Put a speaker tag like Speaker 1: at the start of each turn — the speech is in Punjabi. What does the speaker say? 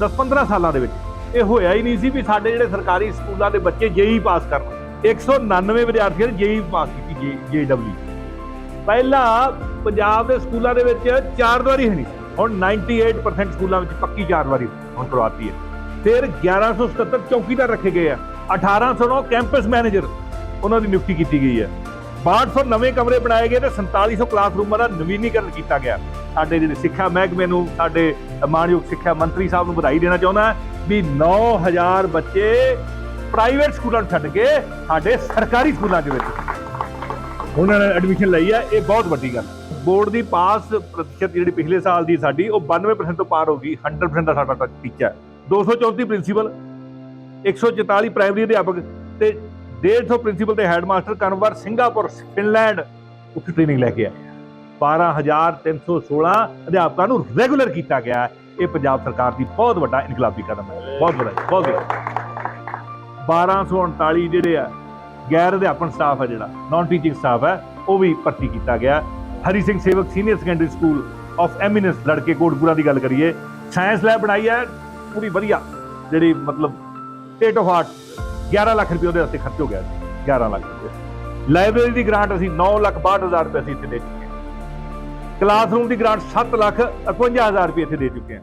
Speaker 1: 10-15 ਸਾਲਾਂ ਦੇ ਵਿੱਚ। ਇਹ ਹੋਇਆ ਹੀ ਨਹੀਂ ਸੀ ਵੀ ਸਾਡੇ ਜਿਹੜੇ ਸਰਕਾਰੀ ਸਕੂਲਾਂ ਦੇ ਬੱਚੇ ਜੇਈ ਪਾਸ ਕਰਨ। 199 ਵਿਦਿਆਰਥੀਆਂ ਨੇ ਜੇਈ ਪਾਸ ਕੀਤੀ ਜੇਡਬਲਯੂ ਪਹਿਲਾਂ ਪੰਜਾਬ ਦੇ ਸਕੂਲਾਂ ਦੇ ਵਿੱਚ ਚਾਰ ਦੀਵਾਰੀ ਹੈ ਨਹੀਂ ਸੀ। ਹੁਣ 98% ਸਕੂਲਾਂ ਵਿੱਚ ਪੱਕੀ ਚਾਰ ਵਾਰੀ ਹੁਣ ਕਰਵਾਤੀ ਹੈ। ਫਿਰ 1177 ਚੌਕੀਦਾਰ ਰੱਖੇ ਗਏ ਆ। 1809 ਕੈਂਪਸ ਮੈਨੇਜਰ ਉਹਨਾਂ ਦੀ ਨਿਯੁਕਤੀ ਕੀਤੀ ਗਈ ਹੈ। 6200 ਨਵੇਂ ਕਮਰੇ ਬਣਾਏ ਗਏ ਤੇ 4700 ਕਲਾਸਰੂਮਾਂ ਦਾ ਨਵੀਨੀਕਰਨ ਕੀਤਾ ਗਿਆ। ਸਾਡੇ ਜਿਹੜੇ ਸਿੱਖਿਆ ਮਹਿਕਮੇ ਨੂੰ, ਸਾਡੇ ਮਾਨਯੋਗ ਸਿੱਖਿਆ ਮੰਤਰੀ ਸਾਹਿਬ ਨੂੰ ਵਧਾਈ ਦੇਣਾ ਚਾਹੁੰਦਾ ਵੀ 9000 ਬੱਚੇ ਪ੍ਰਾਈਵੇਟ ਸਕੂਲਾਂ ਨੂੰ ਛੱਡ ਕੇ ਸਾਡੇ ਸਰਕਾਰੀ ਸਕੂਲਾਂ ਦੇ ਵਿੱਚ। ਉਹਨਾਂ ਨੇ ਐਡਮਿਸ਼ਨ ਲਈ ਹੈ, ਇਹ ਬਹੁਤ ਵੱਡੀ ਗੱਲ ਬੋਰਡ ਦੀ ਪਾਸ ਪ੍ਰਤੀਸ਼ਤ ਜਿਹੜੀ ਪਿਛਲੇ ਸਾਲ ਦੀ ਸਾਡੀ, ਉਹ 92% ਤੋਂ ਪਾਰ ਹੋ ਗਈ 100% ਦਾ ਸਾਡਾ ਟੀਚਾ ਹੈ। 234 ਪ੍ਰਿੰਸੀਪਲ 144 ਪ੍ਰਾਇਮਰੀ ਅਧਿਆਪਕ ਤੇ 150 ਪ੍ਰਿੰਸੀਪਲ ਤੇ ਹੈਡਮਾਸਟਰ ਕਨਵਰ ਸਿੰਗਾਪੁਰ ਫਿਨਲੈਂਡ ਉੱਥੇ ਟ੍ਰੇਨਿੰਗ ਲੈ ਕੇ ਆਏ 12316 ਅਧਿਆਪਕਾਂ ਨੂੰ ਰੈਗੂਲਰ ਕੀਤਾ ਗਿਆ ਹੈ। ਇਹ ਪੰਜਾਬ ਸਰਕਾਰ ਦੀ ਬਹੁਤ ਵੱਡਾ ਇਨਕਲਾਬੀ ਕਦਮ ਹੈ। ਬਹੁਤ ਵੱਡਾ ਜੀ, ਬਹੁਤ ਵੱਡਾ। 1239 ਜਿਹੜੇ ਆ ਗੈਰ ਅਧਿਆਪਨ ਸਟਾਫ ਹੈ ਜਿਹੜਾ ਨਾਨ ਟੀਚਿੰਗ ਸਟਾਫ ਹੈ ਉਹ ਵੀ ਭਰਤੀ ਕੀਤਾ ਗਿਆ Hari Singh Sewak senior secondary school of eminence ਲੜਕੇ ਕੋਟਪੁਰਾ ਦੀ ਗੱਲ ਕਰੀਏ। ਸਾਇੰਸ ਲੈਬ ਬਣਾਈ ਹੈ ਪੂਰੀ ਵਧੀਆ। ਜਿਹੜੀ ਮਤਲਬ ਸਟੇਟ ਆਫ ਆਰਟ 11 ਲੱਖ ਰੁਪਏ ਉਹਦੇ ਵਾਸਤੇ ਖਰਚ ਹੋ ਗਿਆ। ਸੀ 11 ਲੱਖ ਰੁਪਏ। ਲਾਇਬ੍ਰੇਰੀ ਦੀ ਗ੍ਰਾਂਟ ਅਸੀਂ 9 ਲੱਖ 62000 ਰੁਪਏ ਅਸੀਂ ਇੱਥੇ ਦੇ ਚੁੱਕੇ ਕਲਾਸਰੂਮ ਦੀ ਗ੍ਰਾਂਟ 7 ਲੱਖ 51000 ਰੁਪਏ ਇੱਥੇ ਦੇ ਚੁੱਕੇ ਹਾਂ।